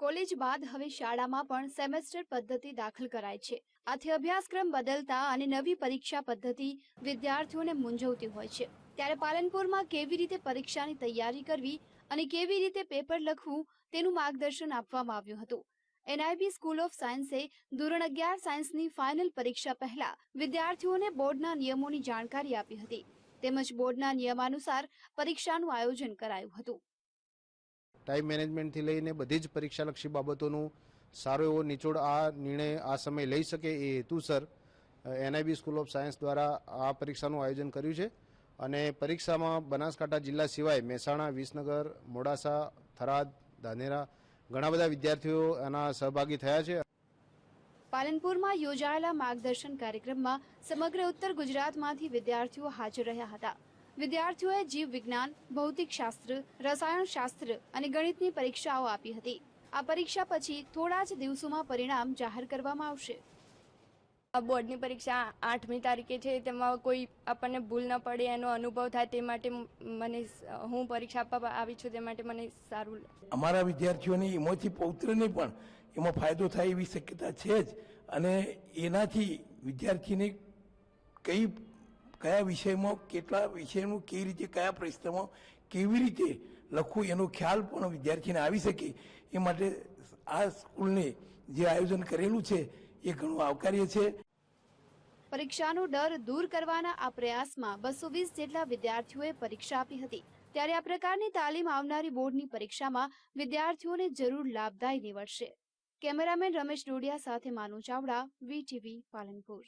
College બાદ હવે શાળામાં પણ સેમેસ્ટર પદ્ધતિ દાખલ કરાય છે. આથી અભ્યાસક્રમ બદલતા અને નવી પરીક્ષા પદ્ધતિ વિદ્યાર્થીઓને મૂંઝવતી હોય છે. ત્યારે પાલનપુરમાં કેવી રીતે પરીક્ષાની તૈયારી કરવી અને કેવી રીતે પેપર લખવું તેનું માર્ગદર્શન આપવામાં આવ્યું હતું. એનઆઈબી સ્કૂલ ઓફ સાયન્સે ધોરણ અગિયાર સાયન્સની ફાઇનલ પરીક્ષા પહેલા વિદ્યાર્થીઓને બોર્ડના નિયમોની જાણકારી આપી હતી. તેમજ બોર્ડના નિયમાનુસાર પરીક્ષાનું આયોજન કરાયું હતું. ટાઈમ મેનેજમેન્ટથી લઈને બધી જ પરીક્ષાલક્ષી બાબતોનું સારો એવો નિચોડ આ નિર્ણય આ સમય લઈ શકે એ હેતુસર એનઆઈબી સ્કૂલ ઓફ સાયન્સ દ્વારા આ પરીક્ષાનું આયોજન કર્યું છે. અને પરીક્ષામાં બનાસકાંઠા જિલ્લા સિવાય મહેસાણા, વિસનગર, મોડાસા, થરાદ, ધાનેરા ઘણા બધા વિદ્યાર્થીઓ એના સહભાગી થયા છે. પાલનપુરમાં યોજાયેલા માર્ગદર્શન કાર્યક્રમમાં સમગ્ર ઉત્તર ગુજરાતમાંથી વિદ્યાર્થીઓ હાજર રહ્યા હતા. વિદ્યાર્થીઓએ જીવ વિજ્ઞાન ભૌતિક શાસ્ત્ર રસાયણ શાસ્ત્ર અને ગણિતની પરીક્ષાઓ આપી હતી. આ પરીક્ષા પછી થોડા જ દિવસોમાં પરિણામ જાહેર કરવામાં આવશે. આ બોર્ડની પરીક્ષા આઠમી તારીખે છે તેમાં કોઈ આપણને ભૂલ ન પડે એનો અનુભવ થાય તે માટે મને હું પરીક્ષા આપવા આવી છું તે માટે મને સારું અમારા વિદ્યાર્થીઓને એમાંથી પૌત્રને પણ એમાં ફાયદો થાય એવી શક્યતા છે જ. અને એનાથી વિદ્યાર્થીને કઈ કયા વિષયમાં, કેટલા વિષયનું કેવી રીતે, કયા પ્રશ્નમાં, કેવી રીતે લખવું, એનો ખ્યાલ પણ વિદ્યાર્થીને આવી શકે. એ માટે આ સ્કૂલને જે આયોજન કરેલું છે, એ ઘણું આવકાર્ય છે. પરીક્ષાનો ડર દૂર કરવાના આ પ્રયાસમાં બસો વીસ જેટલા વિદ્યાર્થીઓએ પરીક્ષા આપી હતી. ત્યારે આ પ્રકારની તાલીમ આવનારી બોર્ડની પરીક્ષામાં વિદ્યાર્થીઓને જરૂર લાભદાયી નીવડશે. કેમેરામેન રમેશ ડોડિયા સાથે માનુ ચાવડા વીટીવી પાલનપુર.